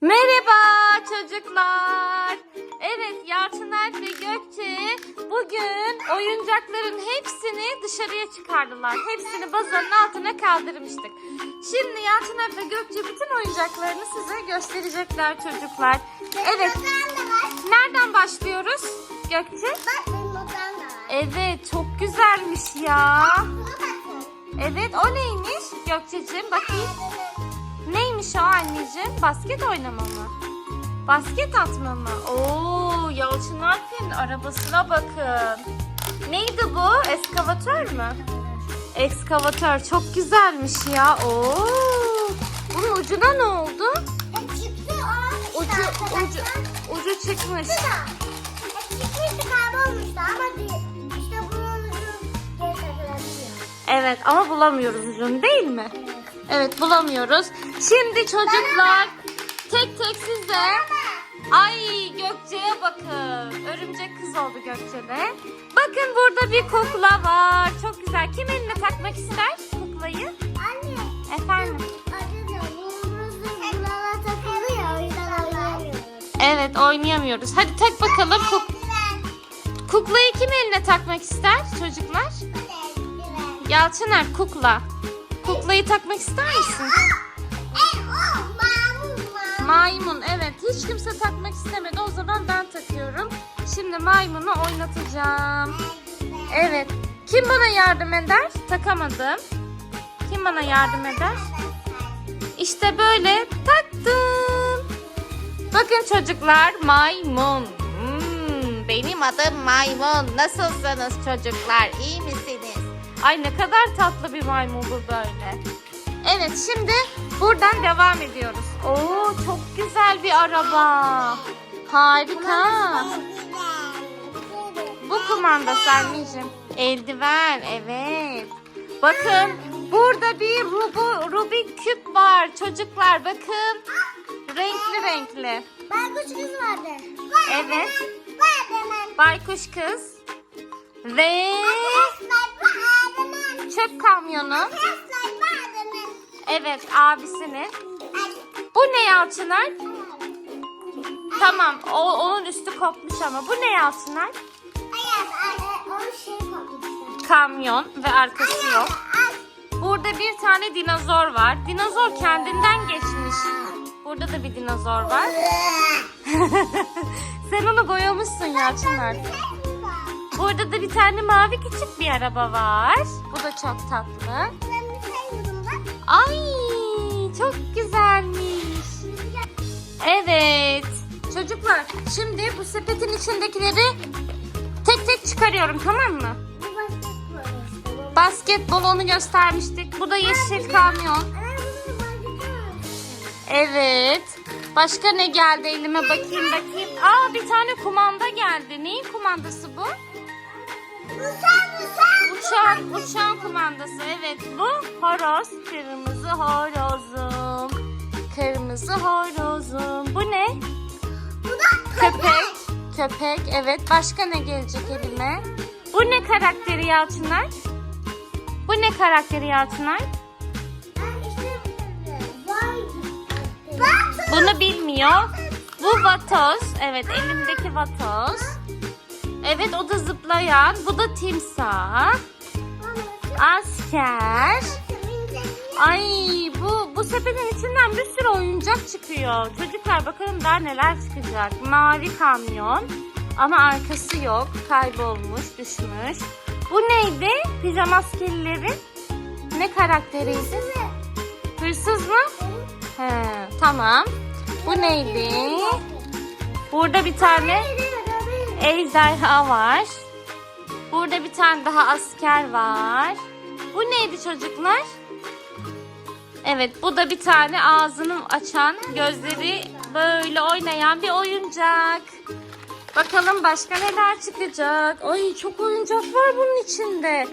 Merhaba çocuklar. Evet Yalçın Alp ve Gökçe bugün oyuncakların hepsini dışarıya çıkardılar. Hepsini bazanın altına kaldırmıştık. Şimdi Yalçın Alp ve Gökçe bütün oyuncaklarını size gösterecekler çocuklar. Evet nereden başlıyoruz Gökçe? Bak benim odam da var. Evet çok güzelmiş ya. Evet o neymiş Gökçe'cim bakayım. Neymiş o anneciğim? Basket oynama mı? Basket atma mı? Oo, Yalçın Alp'in arabasına bakın. Neydi bu? Eskavatör mü? Ekskavatör çok güzelmiş ya. Oo. Bunun ucuna ne oldu? Çıktı o. Ucu, ucu, ucu çıkmış. Çıkmıştı kaybolmuştu ama. İşte bunun ucu geri. Evet ama bulamıyoruz ucunu değil mi? Evet bulamıyoruz. Şimdi çocuklar tek tek size Ay Gökçe'ye bakın. Örümcek kız oldu Gökçe'de. Bakın burada bir kukla var. Çok güzel. Kim eline takmak ister kuklayı? Anne. Efendim? Evet oynayamıyoruz. Hadi tak bakalım. Kuk- kuklayı kim eline takmak ister çocuklar? Yalçın Alp kukla. Kuklayı takmak ister misin? Maymun evet hiç kimse takmak istemedi o zaman ben takıyorum. Şimdi maymunu oynatacağım. Evet kim bana yardım eder? Takamadım. Kim bana yardım eder? İşte böyle taktım. Bakın çocuklar maymun. Hmm, benim adım maymun. Nasılsınız çocuklar? İyi? Ay ne kadar tatlı bir maymun bu böyle. Evet şimdi buradan devam ediyoruz. Oo çok güzel bir araba. Harika. Bu kumandası anneciğim. Eldiven evet. Bakın burada bir Rubu, Rubik küp var çocuklar bakın. Renkli renkli. Baykuş kız vardı. Evet. Baykuş kız. Ve çöp kamyonu. Evet abisinin. Bu ne Yalçınar? Tamam o, onun üstü kopmuş ama. Bu ne Yalçınar? Kamyon ve arkası yok. Burada bir tane dinozor var. Dinozor kendinden geçmiş. Burada da bir dinozor var. Sen onu boyamışsın Yalçınar. Burada da bir tane mavi küçük bir araba var. Bu da çok tatlı. Ay çok güzelmiş. Evet. Çocuklar şimdi bu sepetin içindekileri tek tek çıkarıyorum tamam mı? Basketbol onu göstermiştik. Bu da yeşil kamyon. Evet. Başka ne geldi elime bakayım bakayım. Aa bir tane kumanda geldi. Neyin kumandası bu? Uçağın, uçağın kumandası. Evet bu horoz. Kırmızı horozum. Kırmızı horozum. Bu ne? Köpek. Köpek. Evet. Başka ne gelecek elime? Bu ne karakteri Yalçınlar? Bu ne karakteri Yalçınlar? Bunu bilmiyor. Bu vatoz. Evet elimdeki vatoz. Evet o da zıplayan. Bu da timsah. Asker. Ay bu bu sepetin içinden bir sürü oyuncak çıkıyor. Çocuklar bakalım daha neler çıkacak. Mavi kamyon ama arkası yok. Kaybolmuş, düşmüş. Bu neydi? Pijama askerilerin ne karakteriydi? Hırsız mı? He, tamam. Bu neydi? Burada bir tane ejderha var. Burada bir tane daha asker var. Bu neydi çocuklar? Evet bu da bir tane ağzını açan, gözleri böyle oynayan bir oyuncak. Bakalım başka neler çıkacak. Ay çok oyuncak var bunun içinde.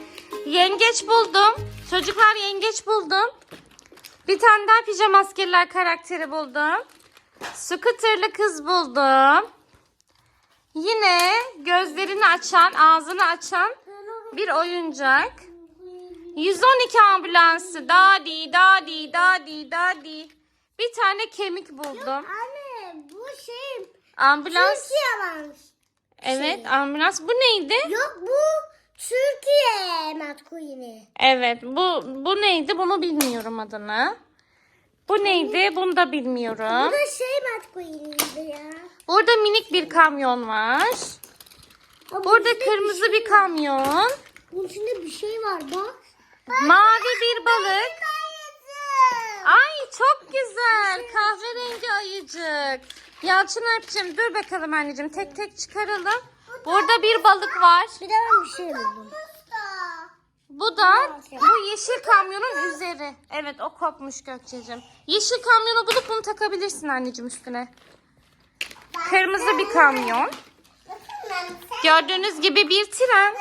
Yengeç buldum. Çocuklar yengeç buldum. Bir tane daha pijama askerler karakteri buldum. Scooter'lı kız buldum. Yine gözlerini açan, ağzını açan bir oyuncak. 112 ambulansı. Dadi dadi dadi dadi. Bir tane kemik buldum. Anne bu şey Ambulans. Türkiye varmış. Evet ambulans. Bu neydi? Yok bu Türkiye McQueen'i. Evet bu bu neydi? Bunu bilmiyorum adını. Bu neydi? Bunu da bilmiyorum. Bu da şey McQueen'iydi ya. Burada minik bir kamyon var. Ama Burada içinde kırmızı bir, şey bir kamyon. Bunun içinde bir şey var bak. Mavi bir balık. Ay çok güzel. Kahverengi ayıcık. Yalçın Alp'cim dur bakalım anneciğim. Tek tek çıkaralım. Burada bir balık var. Bir de ben bir şey buldum. Bu da bu yeşil kamyonun üzeri. Evet o kopmuş Gökçe'cim. Yeşil kamyonu bulup bunu takabilirsin anneciğim üstüne. Kırmızı bir kamyon. Gördüğünüz gibi bir tren.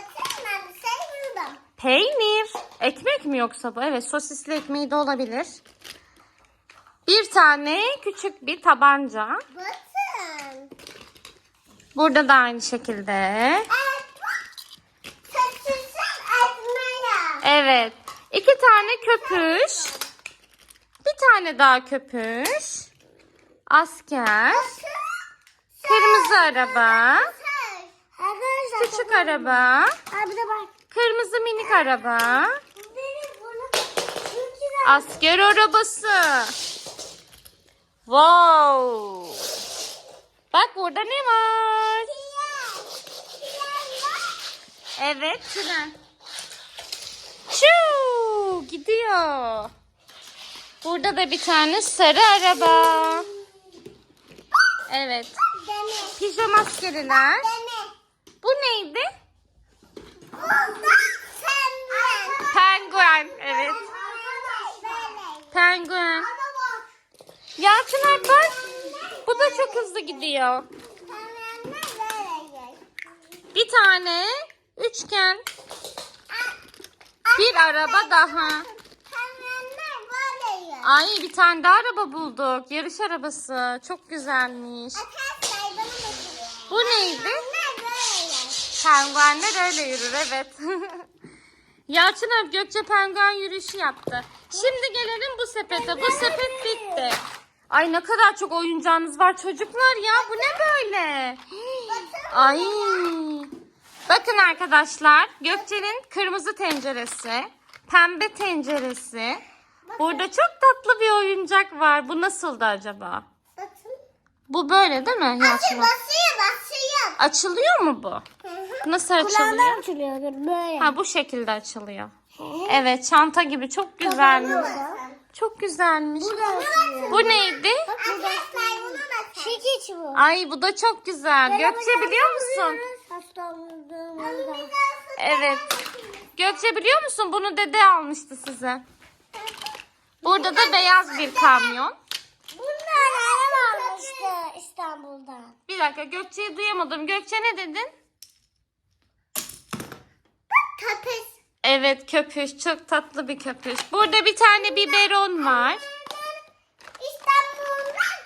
Peynir. Ekmek mi yoksa bu? Evet sosisli ekmeği de olabilir. Bir tane küçük bir tabanca. Burada da aynı şekilde. Evet. iki tane köpüş. Bir tane daha köpüş. Asker. Kırmızı araba. Küçük araba. Kırmızı minik araba. Asker arabası. Wow. Bak burada ne var? Evet tren. Çuu, gidiyor. Burada da bir tane sarı araba. Evet. Askeriler. Deme. Bu neydi? Penguen. Evet. Penguen. Yalçın Alp bak. Bu da çok hızlı gidiyor. Bir tane üçgen. Bir araba daha. Ay bir tane daha araba bulduk. Yarış arabası. Çok güzelmiş. Bu neydi? Penguenler öyle yürür evet. Yalçın Alp Gökçe penguen yürüyüşü yaptı. Şimdi gelelim bu sepete. Bu sepet bitti. Ay ne kadar çok oyuncağınız var çocuklar ya. Bu ne böyle? Ay. Bakın arkadaşlar. Gökçe'nin kırmızı tenceresi. Pembe tenceresi. Burada çok tatlı bir oyuncak var. Bu nasıldı acaba? Bu böyle değil mi Alp? Basıyor basıyor. Açılıyor mu bu? Nasıl açılıyor? açılıyordur böyle. Ha bu şekilde açılıyor. Evet çanta gibi çok güzelmiş. Çok güzelmiş. Bu neydi? Arkadaşlar bunu da Şekiç bu. Ay bu da çok güzel. Gökçe biliyor musun? Evet. Gökçe biliyor musun? Bunu dede almıştı size. Burada da beyaz bir kamyon. Bunlar araba almıştı İstanbul'dan. Bir dakika Gökçe'yi duyamadım. Gökçe ne dedin? Köpek. Evet köpüş. Çok tatlı bir köpüş. Burada bir tane biberon var. İstanbul'dan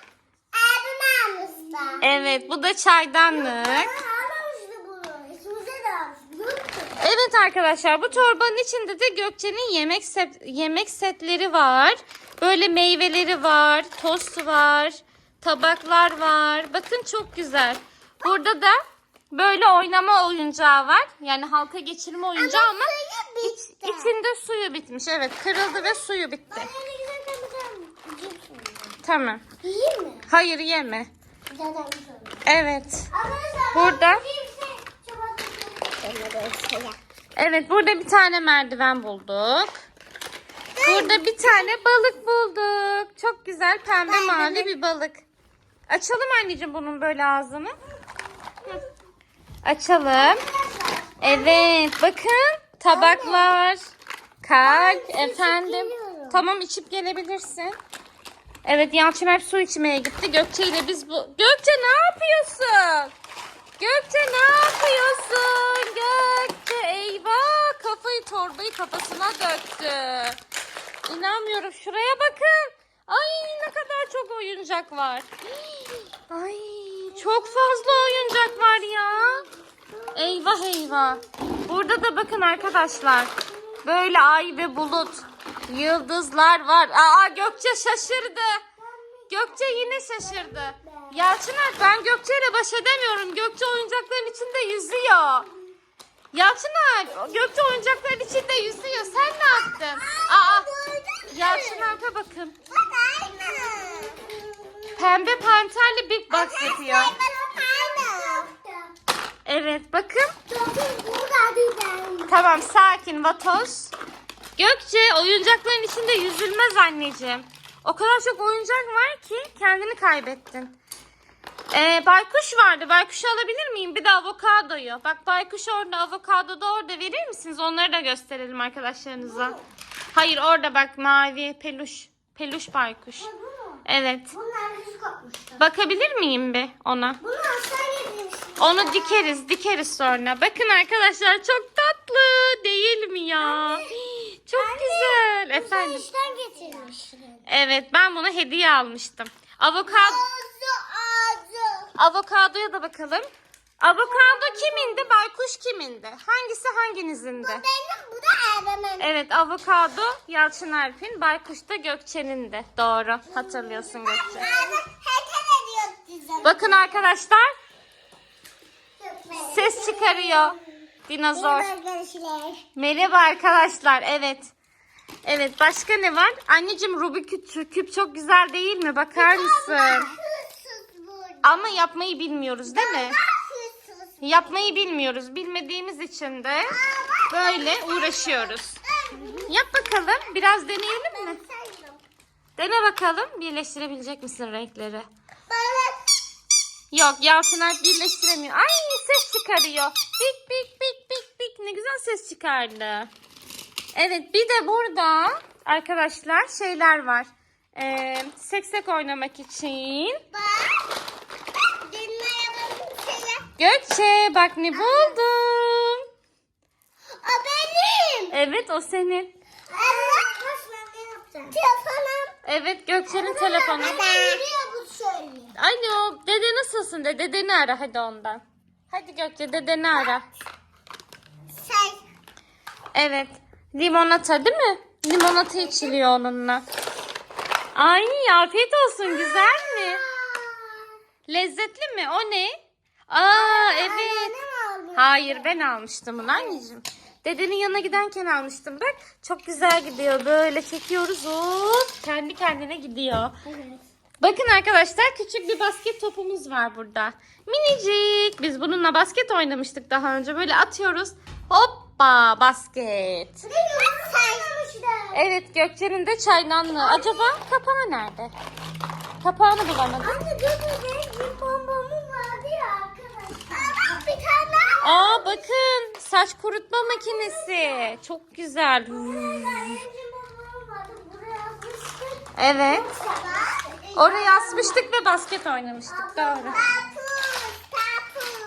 abim almıştı. Evet bu da çaydanlık. Almıştı bunu. İkimize de almış. Biliyor musun? Evet arkadaşlar bu torbanın içinde de Gökçe'nin yemek set, yemek setleri var. Böyle meyveleri var, tostu var, tabaklar var. Bakın çok güzel. Burada da böyle oynama oyuncağı var. Yani halka geçirme oyuncağı ama, suyu iç- bitti. içinde suyu bitmiş. Evet kırıldı ve suyu bitti. Tamam. Yiyeyim mi? Hayır yeme. Evet. Arkadaşlar Burada. Evet burada bir tane merdiven bulduk. Burada bir tane balık bulduk. Çok güzel pembe mavi bir balık. Açalım anneciğim bunun böyle ağzını. Açalım. Evet bakın tabaklar. Kalp efendim. Tamam içip gelebilirsin. Evet Yalçın hep su içmeye gitti. Gökçe ile biz bu... Gökçe ne yapıyorsun? Gökçe ne yapıyorsun? Eyvah kafayı torbayı kafasına döktü. İnanmıyorum şuraya bakın. Ay ne kadar çok oyuncak var. Ay çok fazla oyuncak var ya. Eyvah eyvah. Burada da bakın arkadaşlar. Böyle ay ve bulut. Yıldızlar var. Aa Gökçe şaşırdı. Gökçe yine şaşırdı. Yalçın ben Gökçe ile baş edemiyorum. Gökçe oyuncakların içinde yüzüyor. Yalçın Alp Gökçe oyuncakların içinde yüzüyor. Sen ne yaptın? Aa, Yalçın Alp'e bakın. Pembe panterli Big Box yapıyor. Evet bakın. Tamam sakin Vatos. Gökçe oyuncakların içinde yüzülmez anneciğim. O kadar çok oyuncak var ki kendini kaybettin. Ee, baykuş vardı. Baykuşu alabilir miyim? Bir de avokadoyu. Bak baykuş orada, avokado da orada. Verir misiniz? Onları da gösterelim arkadaşlarınıza. Hayır orada bak mavi peluş. Peluş baykuş. Evet. Bunlar yüz kopmuştu. Bakabilir miyim bir ona? Bunu. Onu dikeriz, dikeriz sonra. Bakın arkadaşlar çok tatlı değil mi ya? Çok güzel. Efendim. Evet, ben bunu hediye almıştım. Avokado. Avokadoya da bakalım. Avokado kimindi, baykuş kimindi? Hangisi hanginizindi? Benim bu da Erdem'in. Evet, avokado Yalçın Alp'in, baykuş da Gökçe'nin de. Doğru, hatırlıyorsun Gökçe. Bakın arkadaşlar, ses çıkarıyor. Dinozor. Merhaba arkadaşlar. Evet. Evet başka ne var? Anneciğim Rubik küp, küp çok güzel değil mi? Bakar mısın? Ama yapmayı bilmiyoruz değil mi? Yapmayı bilmiyoruz. Bilmediğimiz için de böyle uğraşıyoruz. Yap bakalım. Biraz deneyelim mi? Dene bakalım. Birleştirebilecek misin renkleri? Yok Yalçın Alp birleştiremiyor. Ay ses çıkarıyor. Bik bik bik bik bik. Ne güzel ses çıkardı. Evet bir de burada arkadaşlar şeyler var. Ee, seksek oynamak için. bak. Gökçe bak ne buldum. O benim. Evet o senin. Telefonum. Evet Gökçe'nin telefonu. Alo dede nasılsın de dedeni ara hadi ondan. Hadi Gökçe dedeni ara. Şey. Evet. Limonata değil mi? Limonata içiliyor onunla. Ay afiyet olsun güzel mi? Lezzetli mi? O ne? Aa evet. Hayır ben almıştım bunu anneciğim. Dedenin yanına giderken almıştım bak. Çok güzel gidiyor. Böyle çekiyoruz. Hop, kendi kendine gidiyor. Bakın arkadaşlar küçük bir basket topumuz var burada. Minicik. Biz bununla basket oynamıştık daha önce. Böyle atıyoruz. Hoppa basket. Evet Gökçe'nin de çaydanlığı. Acaba kapağı nerede? Kapağını bulamadım. Anne dur dur benim bir bombamım vardı ya arkadaşlar. Aa bak bir tane daha. Aa bakın saç kurutma makinesi. Çok güzel. Evet. Oraya asmıştık ve basket oynamıştık. Doğru.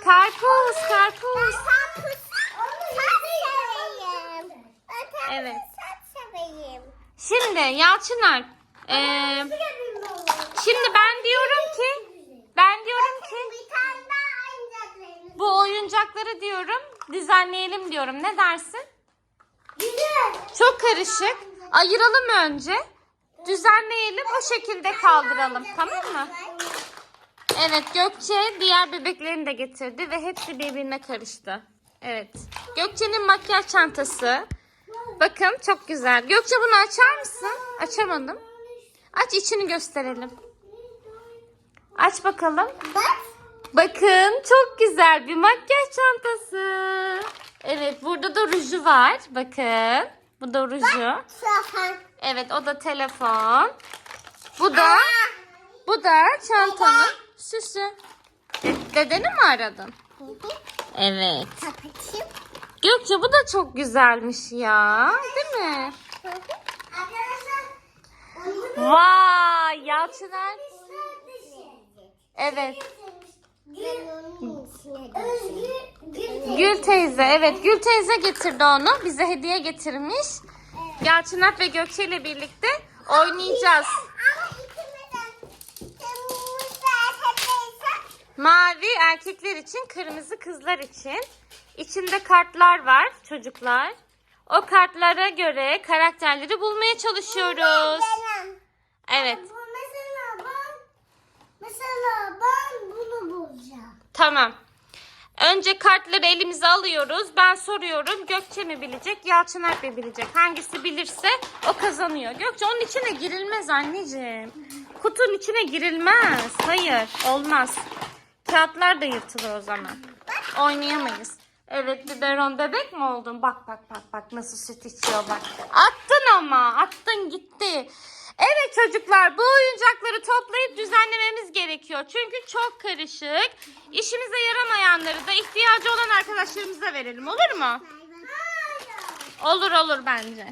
Karpuz, karpuz. Evet. Şimdi Yalçın Alp. ee, şimdi ben diyorum ki ben diyorum ki Bir tane daha oyuncaklarımız. bu oyuncakları diyorum düzenleyelim diyorum. Ne dersin? Güzel. Çok karışık. Ayıralım önce. Düzenleyelim o şekilde kaldıralım tamam mı? Evet Gökçe diğer bebeklerini de getirdi ve hepsi birbirine karıştı. Evet. Gökçe'nin makyaj çantası. Bakın çok güzel. Gökçe bunu açar mısın? Açamadım. Aç içini gösterelim. Aç bakalım. Bak. Bakın çok güzel bir makyaj çantası. Evet burada da ruju var. Bakın. Bu da ruju. Evet o da telefon. Bu da bu da çantanın süsü. De- dedeni mi aradın? Evet. Gökçe bu da çok güzelmiş ya. Değil mi? Vay Yalçınar. Evet. Gül teyze evet Gül teyze getirdi onu. Bize hediye getirmiş. Yalçınar ve Gökçe ile birlikte oynayacağız. Mavi erkekler için, kırmızı kızlar için. İçinde kartlar var çocuklar. O kartlara göre karakterleri bulmaya çalışıyoruz. Evet. Mesela ben bunu bulacağım. Tamam. Önce kartları elimize alıyoruz. Ben soruyorum. Gökçe mi bilecek, Yalçın Alp mi bilecek? Hangisi bilirse o kazanıyor. Gökçe onun içine girilmez anneciğim. Kutunun içine girilmez. Hayır, olmaz. Kağıtlar da yırtılır o zaman. Oynayamayız. Evet biberon bebek mi oldun? Bak bak bak bak nasıl süt içiyor bak. Attın ama attın gitti. Evet çocuklar bu oyuncakları toplayıp düzenlememiz gerekiyor. Çünkü çok karışık. İşimize yaramayanları da ihtiyacı olan arkadaşlarımıza verelim olur mu? Hayır. Olur olur bence.